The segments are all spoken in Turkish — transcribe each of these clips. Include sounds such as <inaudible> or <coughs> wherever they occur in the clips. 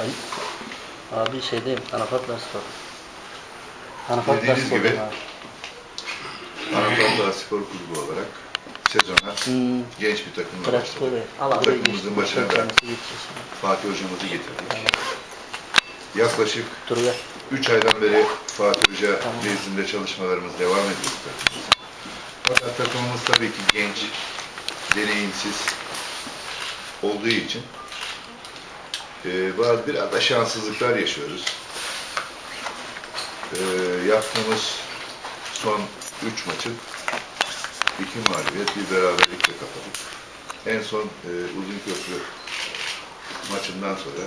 Ay. Abi şeydeyim, Anafatlar Spor. Dediğiniz Spor. gibi. Anadolu Spor Kulübü olarak sezona Hmm, genç bir takımla başladık. Al abi. takımımızın başına da. Fatih hocamızı getirdik. Yaklaşık Dur gel. 3 aydan beri Fatih Hoca nezdinde çalışmalarımız devam ediyor. takımımızın. Fakat takımımız tabii ki genç, deneyimsiz olduğu için e, bazı biraz da şanssızlıklar yaşıyoruz. E, yaptığımız son 3 maçın iki mağlubiyet, bir beraberlikle kapadık. En son e, Uzunköprü maçından sonra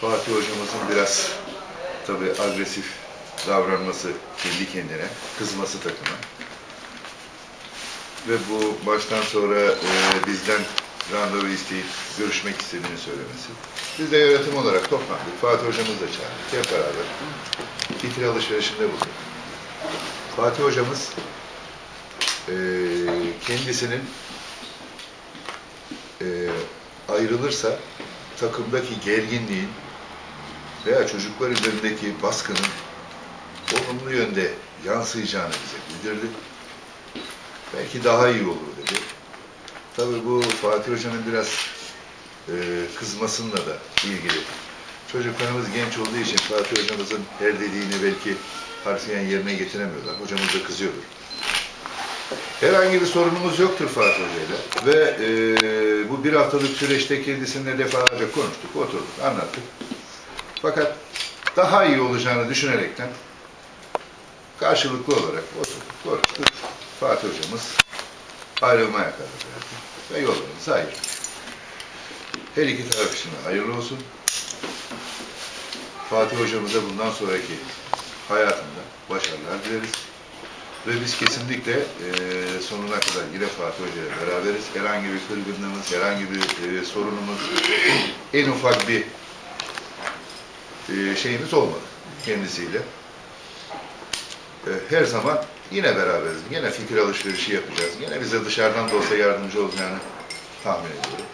Fatih hocamızın biraz tabii agresif davranması kendi kendine, kızması takıma. Ve bu maçtan sonra e, bizden randevu isteyip görüşmek istediğini söylemesi. Biz de yönetim olarak toplandık. Fatih hocamız da çağırdık. Hep beraber fikir alışverişinde bulunduk. Fatih hocamız e, kendisinin e, ayrılırsa takımdaki gerginliğin veya çocuklar üzerindeki baskının olumlu yönde yansıyacağını bize bildirdi. Belki daha iyi olur dedi. Tabii bu Fatih Hoca'nın biraz e, kızmasıyla da ilgili. Çocuklarımız genç olduğu için Fatih Hocamızın her dediğini belki harfiyen yerine getiremiyorlar. Hocamız da kızıyordur. Herhangi bir sorunumuz yoktur Fatih Hoca'yla. Ve e, bu bir haftalık süreçte kendisininle defalarca konuştuk, oturduk, anlattık. Fakat daha iyi olacağını düşünerekten karşılıklı olarak oturduk, konuştuk. Fatih Hocamız ayrılmaya karar verdi ve yollarımızı ayırdık. Her iki taraf için hayırlı olsun. Fatih Hocamıza bundan sonraki hayatında başarılar dileriz. Ve biz kesinlikle e, sonuna kadar yine Fatih Hoca ile beraberiz. Herhangi bir kırgınlığımız, herhangi bir e, sorunumuz, en ufak bir e, şeyimiz olmadı kendisiyle. E, her zaman yine beraberiz. Yine fikir alışverişi yapacağız. Yine bize dışarıdan da olsa yardımcı olacağını tahmin ediyorum.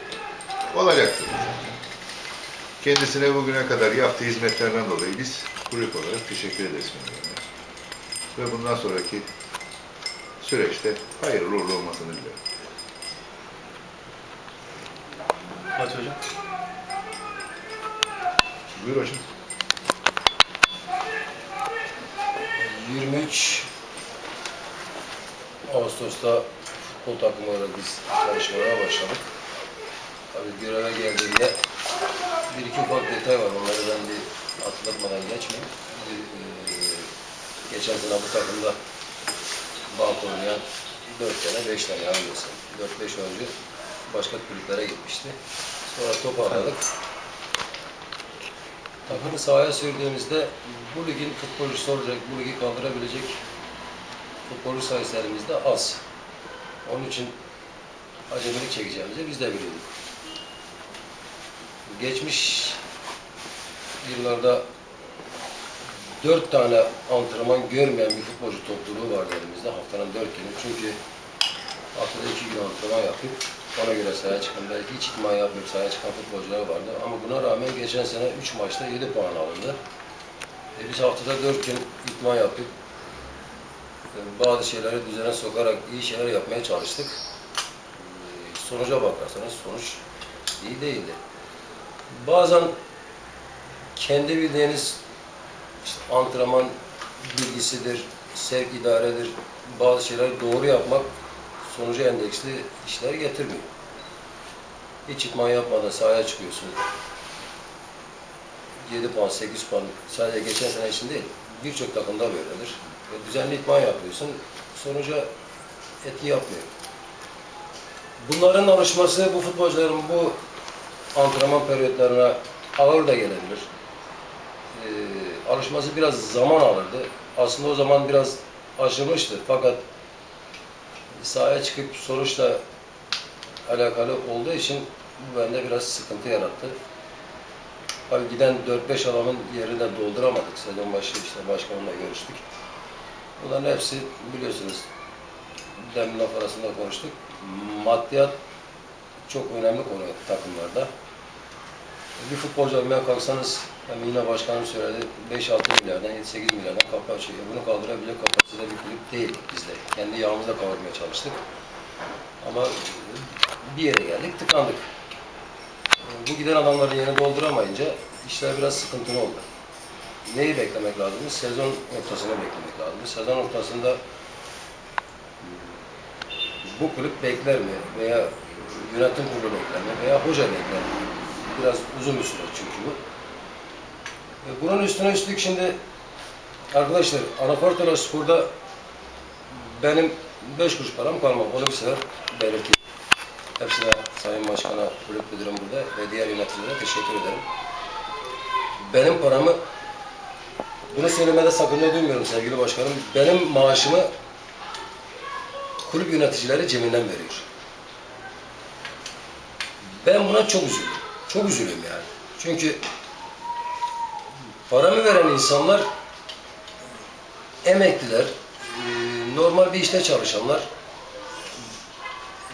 Olacaktır. Kendisine bugüne kadar yaptığı hizmetlerden dolayı biz kulüp olarak teşekkür ederiz. Ve bundan sonraki süreçte hayırlı uğurlu olmasını diliyorum. Fatih Hocam. Buyur hocam. 23 Ağustos'ta futbol takımı olarak biz çalışmalara başladık. Tabii göreve geldiğinde bir iki ufak detay var. Onları ben bir hatırlatmadan geçmeyeyim. Bir, e, geçen sene bu takımda bank oynayan 4 tane, 5 tane yanılmıyorsam. 4-5 oyuncu başka kulüplere gitmişti. Sonra toparladık. Takımı sahaya sürdüğümüzde bu ligin futbolcusu olacak, bu ligi kaldırabilecek futbolcu sayısı elimizde az. Onun için acemilik çekeceğimizi biz de biliyorduk. Geçmiş yıllarda dört tane antrenman görmeyen bir futbolcu topluluğu vardı elimizde haftanın dört günü. Çünkü haftada iki gün antrenman yapıp ona göre sahaya çıkan, belki hiç idman yapmayıp sahaya çıkan futbolcular vardı. Ama buna rağmen geçen sene 3 maçta 7 puan alındı. E biz haftada 4 gün idman yapıp bazı şeyleri düzene sokarak iyi şeyler yapmaya çalıştık. E, sonuca bakarsanız sonuç iyi değildi. Bazen kendi bildiğiniz işte antrenman bilgisidir, sevk idaredir, bazı şeyleri doğru yapmak sonucu endeksli işler getirmiyor. Hiç idman yapmadan sahaya çıkıyorsun. 7 puan, 8 puan sadece geçen sene için değil, birçok takımda böyledir. Ve düzenli idman yapıyorsun, sonuca etki yapmıyor. Bunların alışması bu futbolcuların bu antrenman periyotlarına ağır da gelebilir. Ee, alışması biraz zaman alırdı. Aslında o zaman biraz aşılmıştı fakat sahaya çıkıp sonuçla alakalı olduğu için bu bende biraz sıkıntı yarattı. Tabii giden 4-5 adamın yerini de dolduramadık. Sezon başı işte başkanımla görüştük. Bunların hepsi biliyorsunuz demin laf arasında konuştuk. Maddiyat çok önemli konu takımlarda. bir futbolcu almaya kalksanız, hem yine başkanım söyledi, 5-6 milyardan, 7-8 milyardan kapı açıyor. Bunu kaldırabilecek kapasitede bir kulüp değil bizde. Kendi yağımızla kavurmaya çalıştık. Ama bir yere geldik, tıkandık. Bu giden adamların yerini dolduramayınca işler biraz sıkıntılı oldu. Neyi beklemek lazım? Sezon ortasını beklemek lazım. Sezon ortasında bu kulüp bekler mi? Veya yönetim kurulu bekler mi? Veya hoca bekler mi? Biraz uzun bir süreç çünkü bu. E, Bunun üstüne üstlük şimdi arkadaşlar Anafartalar Spor'da benim beş kuruş param kalmam. Onu bir sefer belirteyim. Hepsine Sayın Başkan'a, kulüp müdürüm burada ve diğer yöneticilere teşekkür ederim. Benim paramı bunu söylemede sakınca duymuyorum sevgili başkanım. Benim maaşımı kulüp yöneticileri cebinden veriyor. Ben buna çok üzüldüm. Çok üzülüyorum yani. Çünkü paramı veren insanlar emekliler, normal bir işte çalışanlar.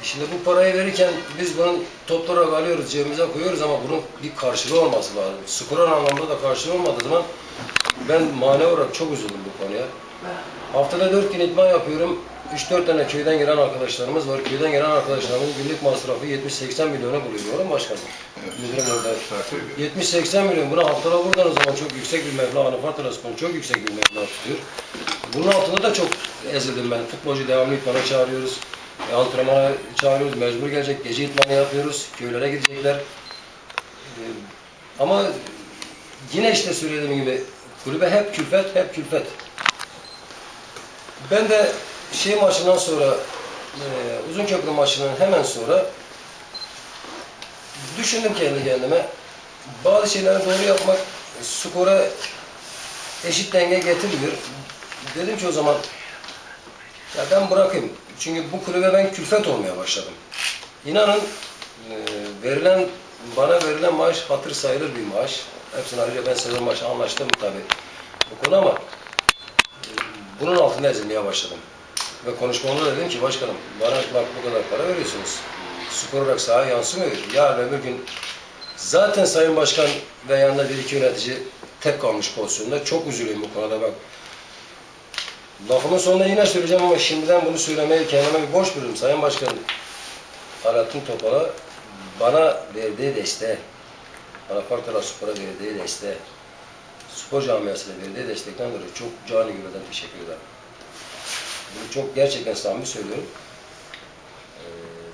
Şimdi bu parayı verirken biz bunun toplu olarak alıyoruz, cebimize koyuyoruz ama bunun bir karşılığı olması lazım. Skorer anlamda da karşılığı olmadığı zaman ben manevi olarak çok üzüldüm bu konuya. Haftada dört gün idman yapıyorum. 3-4 tane köyden gelen arkadaşlarımız var. Köyden gelen arkadaşlarımın günlük masrafı 70-80 milyona buluyor. Doğru mu başkanım? Müdürüm orada. 70-80 milyon. Buna haftada buradan o zaman çok yüksek bir meblağ. Anafart Arası'nın çok yüksek bir meblağ tutuyor. Bunun altında da çok ezildim ben. Futbolcu devamlı idmana çağırıyoruz. E, antrenmana çağırıyoruz. Mecbur gelecek. Gece idmanı yapıyoruz. Köylere gidecekler. E, ama yine işte söylediğim gibi kulübe hep külfet, hep külfet. Ben de şey maçından sonra e, Uzunköprü maçının hemen sonra düşündüm kendi kendime. Bazı şeyleri doğru yapmak skora eşit denge getirmiyor. Dedim ki o zaman ya ben bırakayım. Çünkü bu kulübe ben külfet olmaya başladım. İnanın e, verilen bana verilen maaş hatır sayılır bir maaş. Hepsini ayrıca ben sezon başı anlaştım tabii bu konu ama e, bunun altında ezilmeye başladım. Ve konuşmamda da dedim ki başkanım bana bak bu kadar para veriyorsunuz. Skor olarak sahaya yansımıyor. Yarın öbür gün zaten Sayın Başkan ve yanında bir iki yönetici tek kalmış pozisyonda. Çok üzülüyorum bu konuda bak. Lafımın sonunda yine söyleyeceğim ama şimdiden bunu söylemeyi kendime bir borç biliyorum. Sayın Başkan Alaaddin Topal'a bana verdiği desteğe, bana Parkala Spor'a verdiği desteğe, spor camiasına verdiği destekten dolayı çok cani gönülden teşekkür ederim. Bunu çok gerçekten samimi söylüyorum. Ee,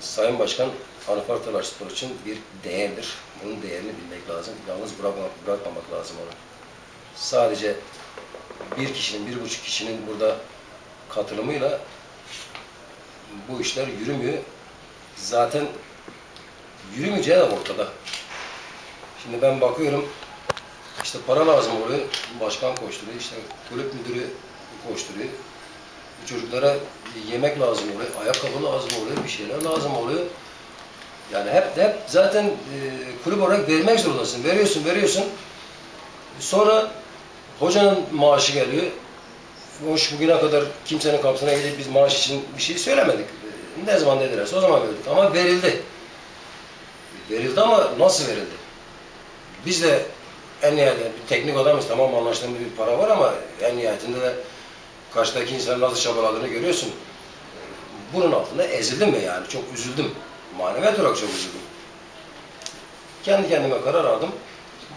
Sayın Başkan Anafartalar Spor için bir değerdir. Bunun değerini bilmek lazım. Yalnız bırakmamak, bırakmamak lazım onu. Sadece bir kişinin, bir buçuk kişinin burada katılımıyla bu işler yürümüyor. Zaten yürümeyeceği de ortada. Şimdi ben bakıyorum, işte para lazım oluyor, başkan koşturuyor, işte kulüp müdürü koşturuyor. Çocuklara yemek lazım oluyor, ayakkabı lazım oluyor, bir şeyler lazım oluyor. Yani hep hep zaten e, kulüp olarak vermek zorundasın. Veriyorsun, veriyorsun. Sonra hocanın maaşı geliyor. Hoş bugüne kadar kimsenin kapısına gidip biz maaş için bir şey söylemedik. Ne zaman dedilerse o zaman verdik. Ama verildi. Verildi ama nasıl verildi? Biz de en nihayetinde bir teknik adamız tamam anlaştığımız bir para var ama en nihayetinde de karşıdaki insanın nasıl çabaladığını görüyorsun. Bunun altında ezildim mi yani? Çok üzüldüm. Maneviyat olarak çok üzüldüm. Kendi kendime karar aldım.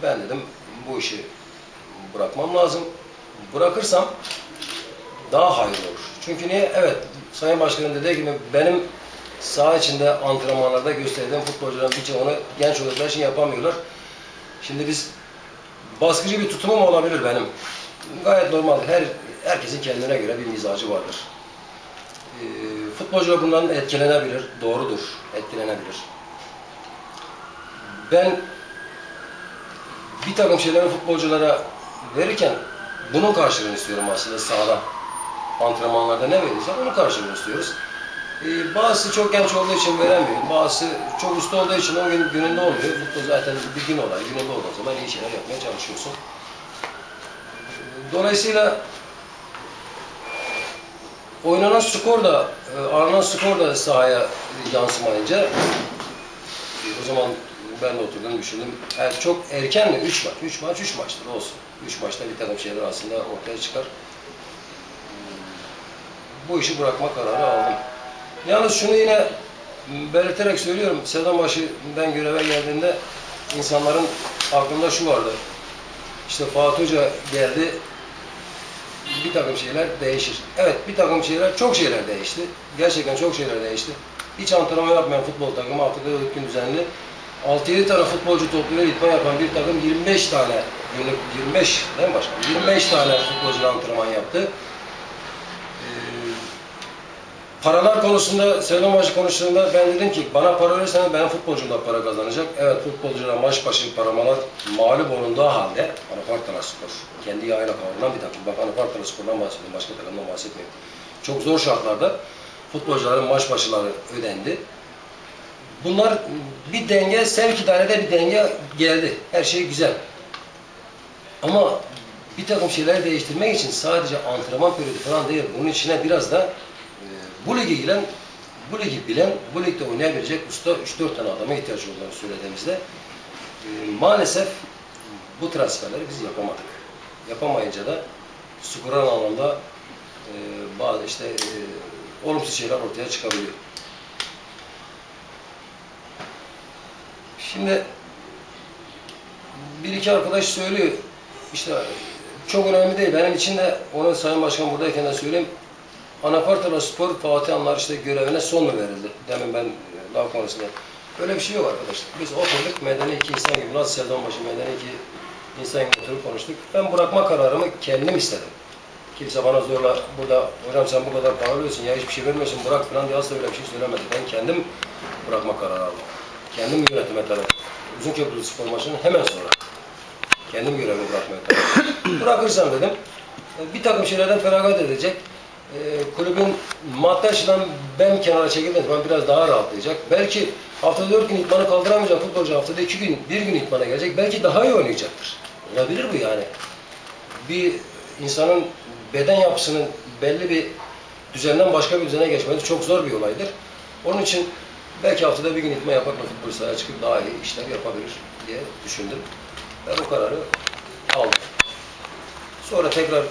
Ben dedim bu işi bırakmam lazım. Bırakırsam daha hayırlı olur. Çünkü niye? Evet, Sayın Başkanım dediği gibi benim saha içinde antrenmanlarda gösterdiğim futbolcuların birçoğunu genç çocuklar için yapamıyorlar. Şimdi biz baskıcı bir tutumum olabilir benim. Gayet normal. Her herkesin kendine göre bir mizacı vardır. Ee, futbolcular bundan etkilenebilir. Doğrudur. Etkilenebilir. Ben bir takım şeyleri futbolculara verirken bunun karşılığını istiyorum aslında sahada. Antrenmanlarda ne verirse onun karşılığını istiyoruz. Ee, bazısı çok genç olduğu için veremiyor. Bazısı çok usta olduğu için o gün gününde olmuyor. Futbol zaten bir gün olay. Gününde olduğu zaman iyi şeyler yapmaya çalışıyorsun. Dolayısıyla oynanan skor da, e, alınan skor da sahaya yansımayınca e, o zaman ben de oturdum düşündüm. Yani çok erken mi? 3 maç. 3 maç 3 maçtır olsun. 3 maçta bir takım şeyler aslında ortaya çıkar. Bu işi bırakma kararı aldım. Yalnız şunu yine belirterek söylüyorum. Sezon başı ben göreve geldiğimde insanların aklında şu vardı. İşte Fatih Hoca geldi, bir takım şeyler değişir. Evet bir takım şeyler, çok şeyler değişti. Gerçekten çok şeyler değişti. Hiç antrenman yapmayan futbol takımı 4 gün düzenli 6-7 tane futbolcu topluyor idman yapan bir takım 25 tane günlük 25 değil mi başkanım? 25 tane futbolcu antrenman yaptı. Ee, paralar konusunda, sezon başı konusunda ben dedim ki bana para verirseniz ben futbolcum da para kazanacak. Evet futbolcular maç başı paramalar mağlup olunduğu halde Anafartala Spor kendi yayına kavrulan bir takım. Bak Anafartala Spor'dan bahsediyorum, başka takımdan bahsetmiyorum. Çok zor şartlarda futbolcuların maç başıları ödendi. Bunlar bir denge, sevk idarede bir denge geldi. Her şey güzel. Ama bir takım şeyleri değiştirmek için sadece antrenman periyodu falan değil. Bunun içine biraz da e, bu ligi bilen, bu ligi bilen, bu ligde oynayabilecek usta 3-4 tane adama ihtiyaç olduğunu söylediğimizde e, maalesef bu transferleri biz yapamadık. Yapamayınca da skoran anlamda e, bazı işte olumsuz şeyler ortaya çıkabiliyor. Şimdi bir iki arkadaş söylüyor işte çok önemli değil. Benim için de onu Sayın Başkan buradayken de söyleyeyim. Anafartala Spor Fatih Anlar işte görevine son mu verildi? Demin ben e, lav konusunda. Öyle bir şey yok arkadaşlar. Biz oturduk medeni iki insan gibi nasıl sezon başı medeni iki insan gibi oturup konuştuk. Ben bırakma kararımı kendim istedim. Kimse bana zorla burada hocam sen bu kadar para veriyorsun ya hiçbir şey vermiyorsun bırak falan diye asla öyle bir şey söylemedi. Ben kendim bırakma kararı aldım. Kendim yönetime taraf. Uzun Köprülü spor maçının hemen sonra. Kendim görevimi bırakmaya karar. <coughs> Bırakırsam dedim e, bir takım şeylerden feragat edecek. E, kulübün maddi açıdan ben kenara çekildiğim zaman biraz daha rahatlayacak. Belki haftada dört gün itmanı kaldıramayacak futbolcu haftada iki gün, bir gün itmana gelecek. Belki daha iyi oynayacaktır. Olabilir bu yani. Bir insanın beden yapısının belli bir düzenden başka bir düzene geçmesi çok zor bir olaydır. Onun için belki haftada bir gün itme yapmakla futbol sahaya çıkıp daha iyi işler yapabilir diye düşündüm. Ben bu kararı aldım. Sonra tekrar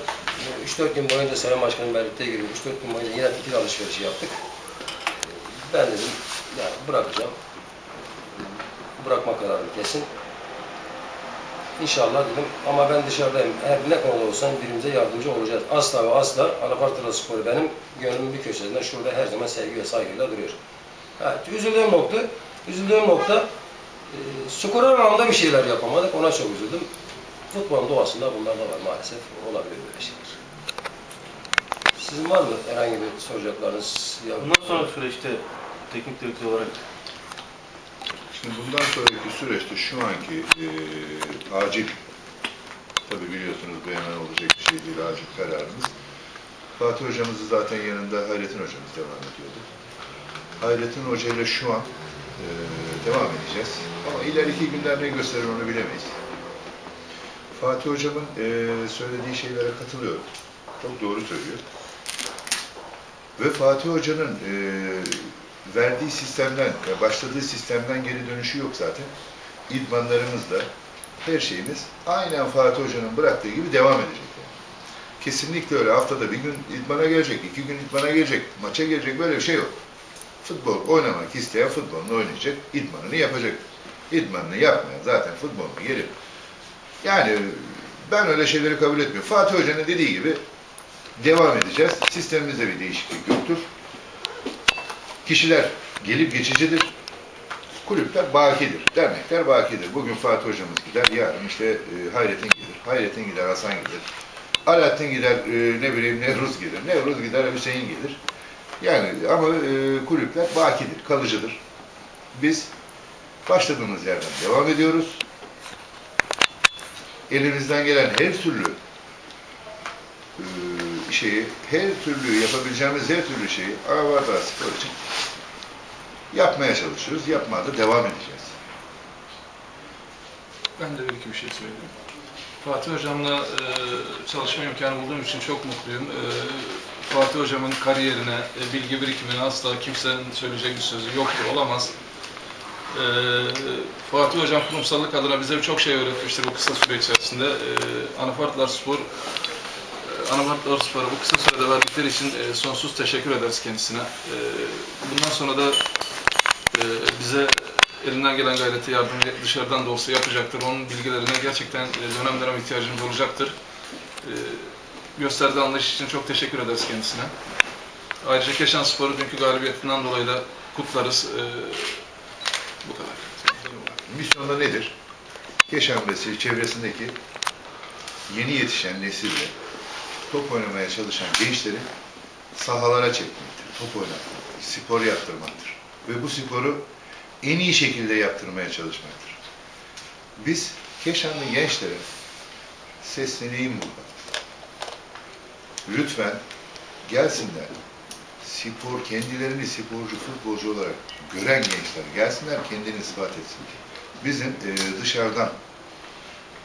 3-4 gün boyunca Sayın Başkan'ın belirttiği gibi 3-4 gün boyunca yine fikir alışverişi yaptık. Ben dedim yani bırakacağım. Bırakma kararı kesin. İnşallah dedim ama ben dışarıdayım. Eğer ne konuda olsan birbirimize yardımcı olacağız. Asla ve asla Anafartala Sporu benim gönlümün bir köşesinde şurada her zaman sevgi ve saygıyla duruyor. Evet, üzüldüğüm nokta, üzüldüğüm nokta e, skor anlamda bir şeyler yapamadık. Ona çok üzüldüm. Futbolun doğasında bunlar da var maalesef. Olabilir böyle şeyler. Sizin var mı herhangi bir soracaklarınız? Bundan sonra süreçte teknik direktör olarak Şimdi bundan sonraki süreçte şu anki e, acil, tabi biliyorsunuz bu hemen olacak bir şey değil, acil kararımız. Fatih hocamızı zaten yanında Hayrettin hocamız devam ediyordu. Hayrettin Hoca ile şu an e, devam edeceğiz. Ama ileriki günler ne gösterir onu bilemeyiz. Fatih hocamın e, söylediği şeylere katılıyorum. Çok doğru söylüyor. Ve Fatih Hoca'nın e, verdiği sistemden, başladığı sistemden geri dönüşü yok zaten. İdmanlarımızda her şeyimiz aynen Fatih Hoca'nın bıraktığı gibi devam edecek. Yani. Kesinlikle öyle. Haftada bir gün idmana gelecek, iki gün idmana gelecek, maça gelecek böyle bir şey yok. Futbol oynamak isteyen futbolunu oynayacak, idmanını yapacak. İdmanını yapmayan zaten futbolunu gelip yani ben öyle şeyleri kabul etmiyorum. Fatih Hoca'nın dediği gibi devam edeceğiz. Sistemimizde bir değişiklik yoktur. Kişiler gelip geçicidir. Kulüpler bakidir. Dernekler bakidir. Bugün Fatih hocamız gider, yarın işte e, Hayrettin gider. Hayrettin gider, Hasan gider. Alaaddin gider, e, ne bileyim Nehruz gelir. Nehruz gider, Hüseyin gelir. Yani ama e, kulüpler bakidir, kalıcıdır. Biz başladığımız yerden devam ediyoruz. Elimizden gelen her türlü e, şeyi, her türlü yapabileceğimiz her türlü şeyi Avatar Spor için yapmaya çalışıyoruz. Yapmaya da devam edeceğiz. Ben de bir iki bir şey söyleyeyim. Fatih Hocam'la e, çalışma imkanı bulduğum için çok mutluyum. E, Fatih Hocam'ın kariyerine, e, bilgi birikimine asla kimsenin söyleyecek bir sözü yoktur, olamaz. Ee, Fatih Hocam kurumsallık adına bize çok şey öğretmiştir bu kısa süre içerisinde. Ee, Anafartlar Spor, e, Anafartlar Spor'a bu kısa sürede verdikleri için e, sonsuz teşekkür ederiz kendisine. Ee, bundan sonra da e, bize elinden gelen gayreti yardım dışarıdan da olsa yapacaktır. Onun bilgilerine gerçekten e, dönem dönem ihtiyacımız olacaktır. Ee, gösterdiği anlayış için çok teşekkür ederiz kendisine. Ayrıca Keşan Spor'u dünkü galibiyetinden dolayı da kutlarız. Ee, bu kadar. Misyonda nedir? Keşan ve çevresindeki yeni yetişen nesille top oynamaya çalışan gençleri sahalara çekmektir. Top oynatmaktır, spor yaptırmaktır. Ve bu sporu en iyi şekilde yaptırmaya çalışmaktır. Biz Keşanlı gençlere sesleneyim burada. Lütfen gelsinler. Spor, kendilerini sporcu, futbolcu olarak gören gençler gelsinler, kendini ispat etsin. Bizim e, dışarıdan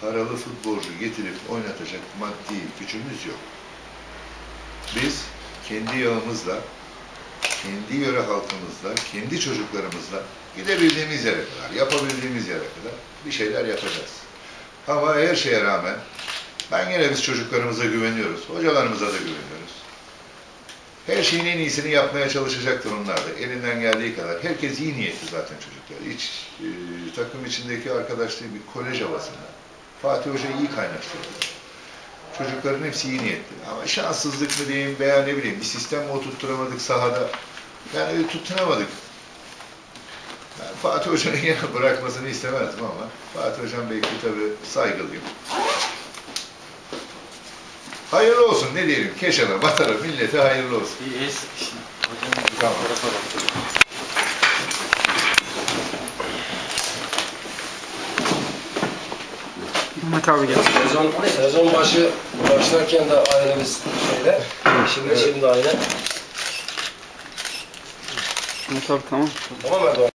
paralı futbolcu getirip oynatacak maddi gücümüz yok. Biz kendi yağımızla, kendi yöre halkımızla, kendi çocuklarımızla gidebildiğimiz yere kadar, yapabildiğimiz yere kadar bir şeyler yapacağız. Ama her şeye rağmen ben yine biz çocuklarımıza güveniyoruz, hocalarımıza da güveniyoruz. Her şeyin en iyisini yapmaya çalışacaktır onlar da. Elinden geldiği kadar. Herkes iyi niyetli zaten çocuklar. Hiç e, takım içindeki arkadaşlığı bir kolej havasında. Fatih Hoca iyi kaynaştırdı. Çocukların hepsi iyi niyetli. Ama şanssızlık mı diyeyim veya ne bileyim bir sistem mi oturtturamadık sahada. Yani öyle tutturamadık. Ben Fatih Hoca'nın yine <laughs> bırakmasını istemezdim ama Fatih Hocam belki tabii saygılıyım. Hayırlı olsun ne diyelim Keşan'a, vatana, millete hayırlı olsun. El sıkışın. Hocam Tamam. Mehmet abi gel. Sezon, sezon başı başlarken de aynı biz şeyle. Şimdi şimdi aynı. Mehmet abi tamam. Tamam Erdoğan.